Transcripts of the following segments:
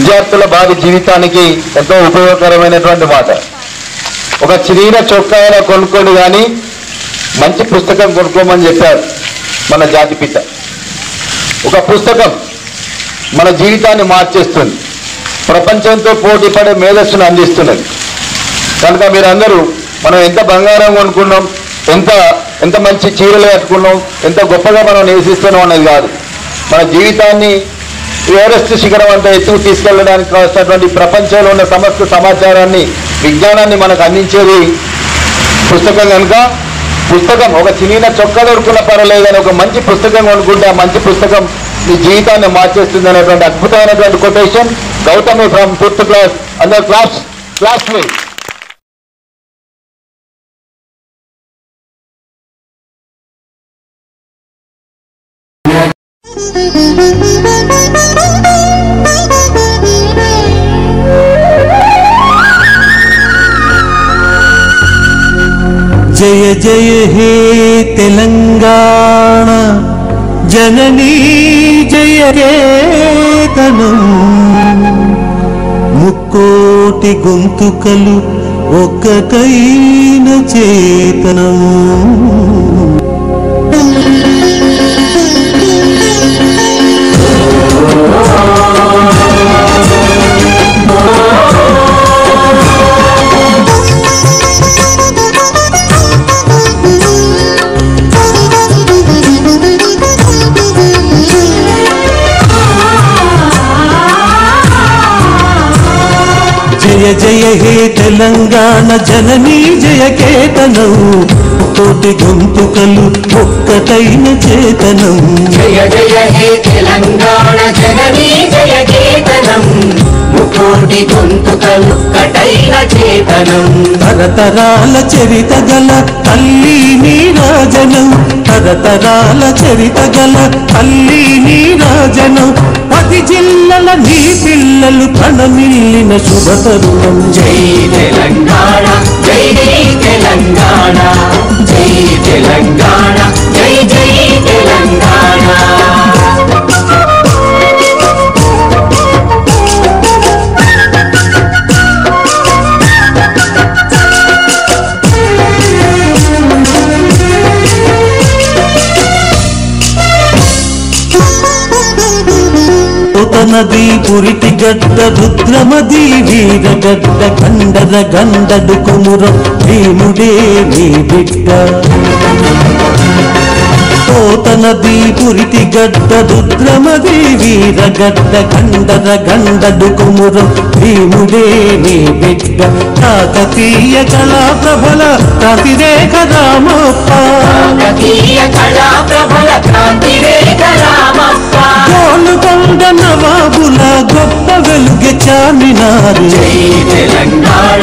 విద్యార్థుల భావి జీవితానికి ఎంతో ఉపయోగకరమైనటువంటి మాట. ఒక చిన్న చొక్కా అయినా కొనుక్కోండి కానీ మంచి పుస్తకం కొనుక్కోమని చెప్పారు మన జాతిపిత ఒక పుస్తకం మన జీవితాన్ని మార్చేస్తుంది. ప్రపంచంతో పోటీ పడే మేధస్సును అందిస్తున్నది. కనుక మీరందరూ మనం ఎంత బంగారం కొనుక్కున్నాం ఎంత ఎంత మంచి చీరలు కట్టుకున్నాం ఎంత గొప్పగా మనం నివసిస్తున్నాం అనేది కాదు. మన జీవితాన్ని ఎవరెస్ట్ శిఖరం అంత ఎత్తుకు తీసుకెళ్ళడానికి కావాల్సినటువంటి ప్రపంచంలో ఉన్న సమస్త సమాచారాన్ని విజ్ఞానాన్ని మనకు అందించేది పుస్తకం కనుక. పుస్తకం ఒక చిన్న చొక్కా దొరుకున్న పర్వాలేదు కానీ ఒక మంచి పుస్తకం కొనుక్కుంటే ఆ మంచి పుస్తకం మీ జీవితాన్ని మార్చేస్తుంది అనేటువంటి అద్భుతమైనటువంటి quotation Gautami from fifth class అందరు క్లాస్ క్లాస్ మీ జయ హే తెలంగాణ. జననీ జయ కేతనం ముక్కోటి గొంతుకలు ఒక్కటైన చేతనం జయ జయ హే తెలంగాణ జననీ జయ కేతనం. కోటి గొంతుకలు ఒక్కటైన చేతనం. జయ జయ హే తెలంగాణ జననీ జయ కేతనం. గొంతుకలు చేతనం. తరతరాల చరిత గల తల్లి నీరాజనం. తరతరాల చరిత గల తల్లి నీరాజనం. పది జిల్లల నీ పిల్లలు ప్రణమిల్లిన శుభతరుణం. జై తెలంగాణ జై జై తెలంగాణ. జై తెలంగాణ జై జై తెలంగాణ. నది పురిటి గడ్డ రుద్రమది వీర గడ్డ గండద గండడు కుమురం భీముడే నీ బిడ్డ. కోత నది పురిటి గడ్డ రుద్రమది వీరగడ్డ గండర గండడు కుమురం భీముడే నీ బిడ్డ కాకతీయ కళా ప్రభల ప్రతిరేఖ రామప్ప గోలుకొండ నవాబుల గొప్ప వెలుగె చామినారు తెలంగాణ.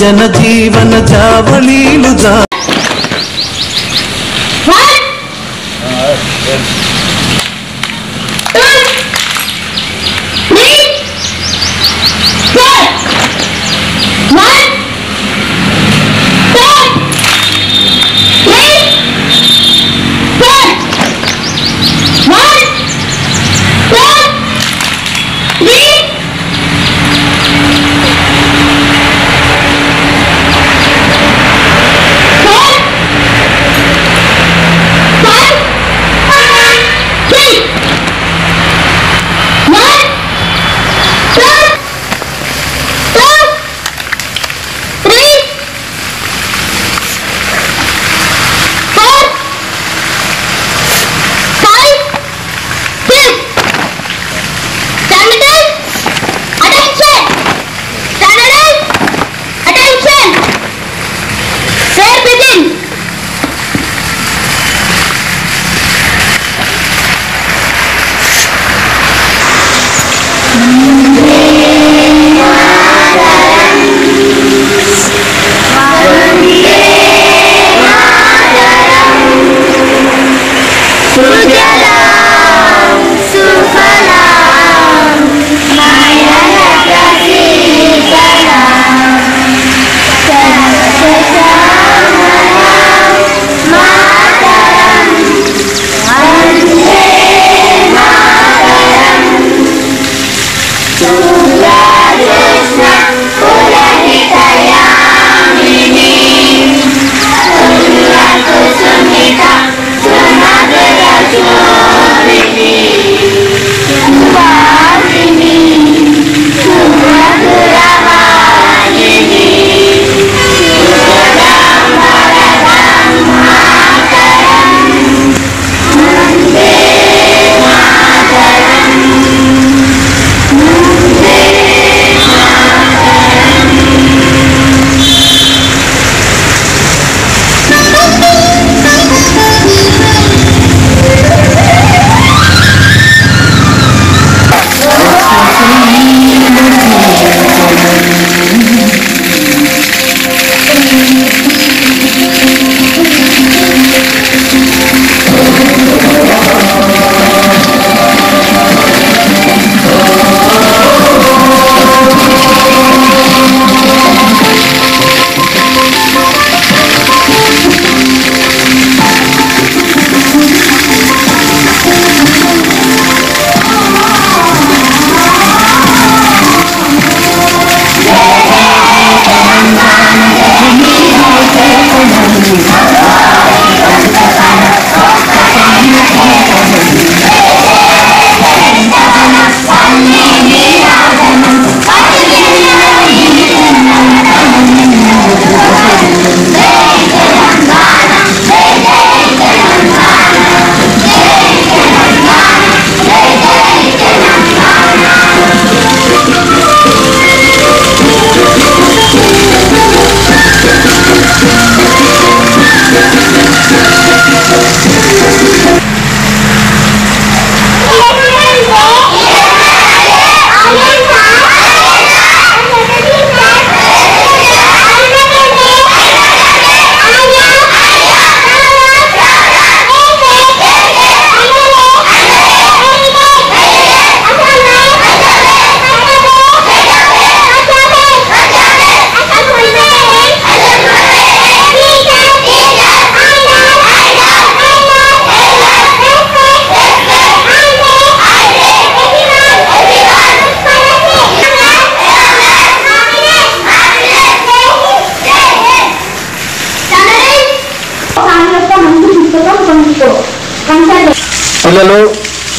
జన జీవన జావళీలు జా Thank you.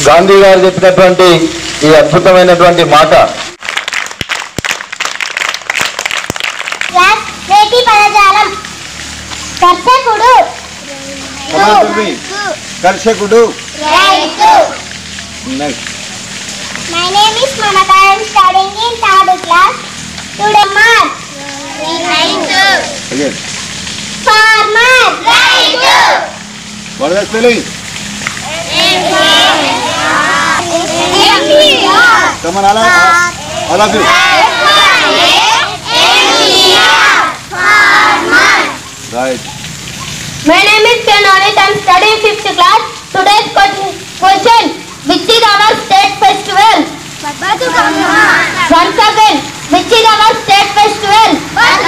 గాంధీ గారు చెప్పినటువంటి ఈ అద్భుతమైనటువంటి మాట. క్లాస్ నేటి పదజాలం. కర్షకుడు. సమానమే. కర్షకుడు. రైతు. Next My name is Mamata. I am studying in third class. Today, Mark. రైతు. అగైన్ ఫార్మర్ రైతు. What Come on, all of, all of you. Right. My name is Pyanonit. I am studying 5th class. Today's question, which is our state festival? Once again, which is our state festival?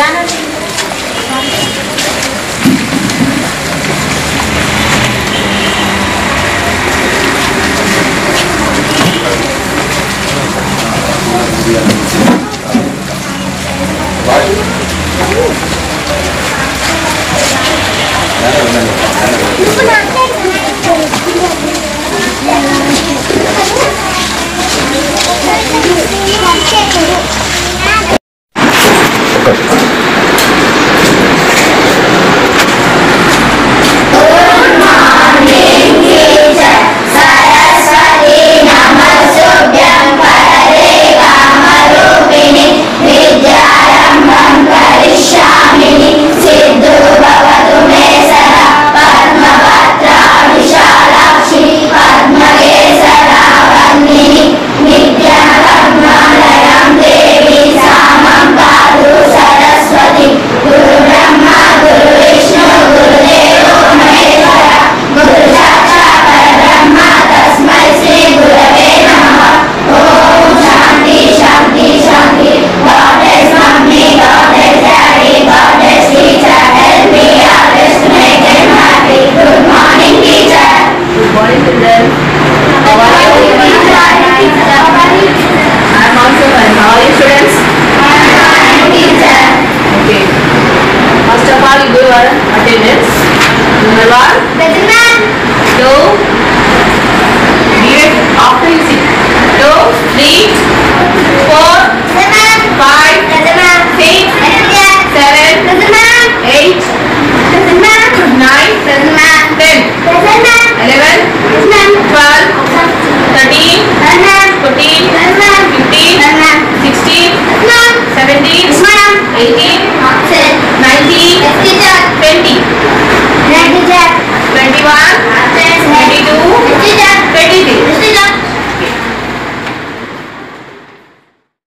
Vai.